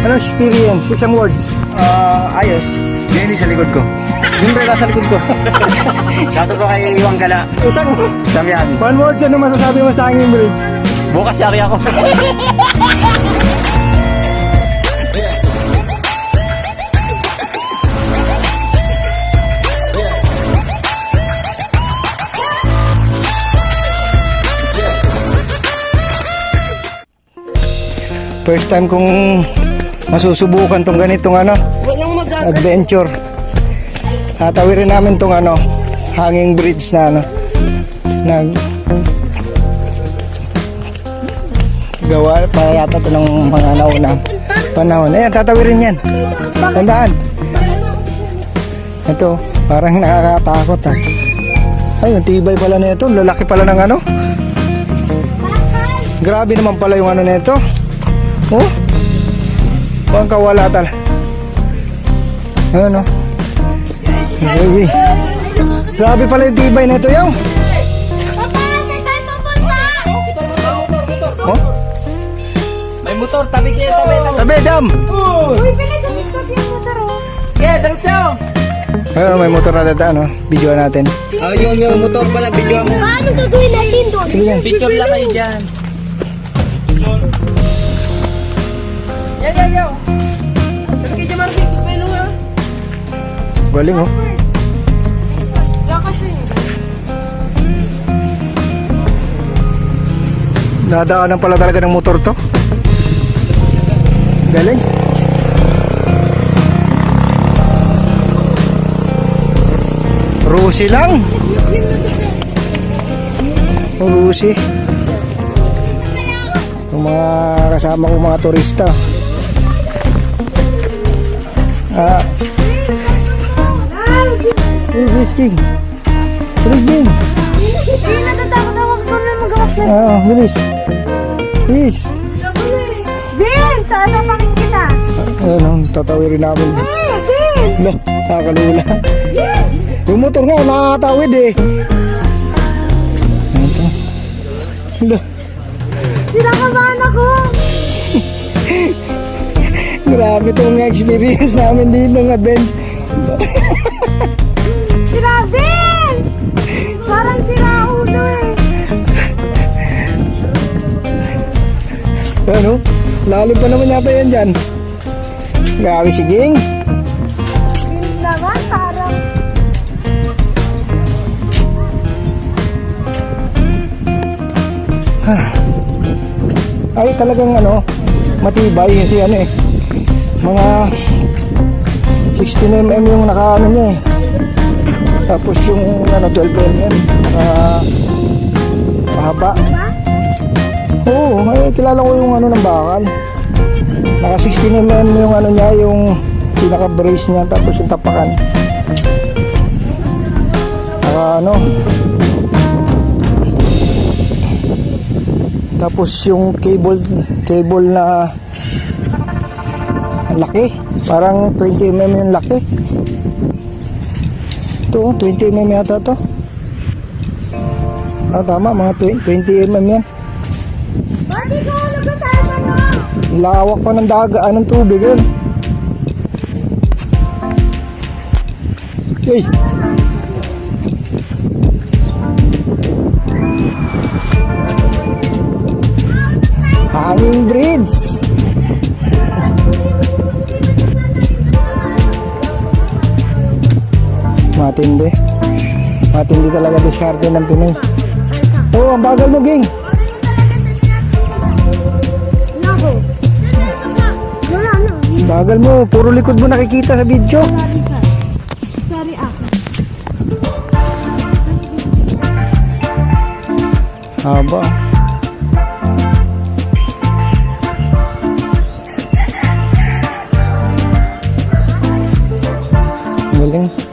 Ano experience? Isang words. Ah, ayos. Yan sa likod ko. Yung rin sa likod ko. Shoutout ko kay Iwang Gala. Isang Samyan. one words ano masasabi mo sa hanging bridge? Bukas yari ako. First time kong masusubukan tong ganitong ano, Walang magagawa. adventure. Tatawirin namin tong ano, hanging bridge na ano, nag gawa pa yata ito ng mga nauna panahon. Ayan, tatawirin yan. Tandaan. Ito, parang nakakatakot ah. Ay, yung tibay pala na ito. Lalaki pala ng ano. Grabe naman pala yung ano na ito. Oh. Mukhang kawala tal. Ano? Grabe. Grabe pala yung tibay na ito pupunta? Oh. May motor, tabi kayo, tabi, tabi. Sabi, dam. Uy, bilis stop yung motor oh. Yeah, diretso. Ano, may motor na data, ano? Video natin. Oh, yung, yung motor pala, video mo. Paano gagawin natin doon? Picture lang kayo dyan. Yan, yan, yan. Galing, oh. Nadaanan pala talaga ng motor to. Galing. Rusi lang. Rusi. Yung mga kasama ko mga turista. Ah, Bilis King. Bilis King. Eh, natatakot ako ko na magawas na. Ah, bilis. Bilis. Ben, saan ang paking kita? Ayun, ang tatawirin namin. Eh, Ben! Lo, nakakalula. Yung motor nga, nakakatawid eh. Ito. Lo, Sinakabahan ako! grabe itong experience namin dito ng adventure. Sira, Ben! Parang sira ulo eh. Ano? Lalim pa naman yata yan dyan. Grabe si Ging. Ben naman, parang... Ay talagang ano, matibay kasi ano eh. Mga 16mm yung nakaano niya eh. Tapos yung ano 12mm yan, naka mahaba. Oo, ay kilala ko yung ano ng bakal. Naka 16mm yung ano niya, yung pinaka brace niya tapos yung tapakan. Naka ano, Tapos yung cable cable na ang laki. Parang 20 mm yung laki. Ito, 20 mm yata to. Ah, tama, mga 20, 20 mm yan. Bakit ko nagkasama no? Lawak pa ng daga, anong tubig yun. Hey! Matindi. Matindi talaga diskarte ng Pinoy. Oo, oh, ang bagal mo, Ging. Bagal mo, puro likod mo nakikita sa video. Sorry ako. Haba. Galing.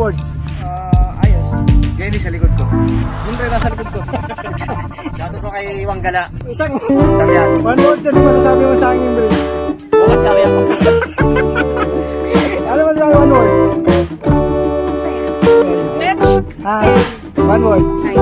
Words. Ah, ayos. Jenny sa likod ko. Yung driver sa likod ko. Shoutout po kay Iwang Gala. Isang Damian. one word ano ba sabi mo sa akin, bro? Bukas sabi ako. Ano ba sabi one word? Ah, one word. Nice.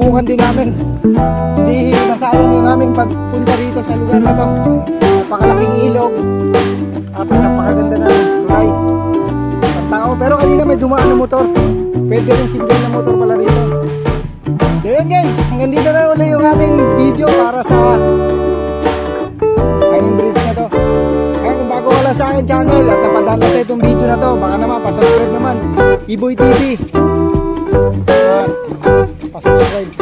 Masubukan din namin. Hindi masayang yung aming pagpunta rito sa lugar na to. Napakalaking ilog. Tapos napakaganda ng tulay. Ang tao. Pero kanina may dumaan na motor. Pwede rin sindihan na motor pala rito. So yun guys, hanggang dito na ulit yung aming video para sa Hanging Bridge na to. Kaya kung bago ka lang sa akin channel at napadala sa itong video na to, baka naman pasubscribe naman. Iboy TV. pasensya kayo.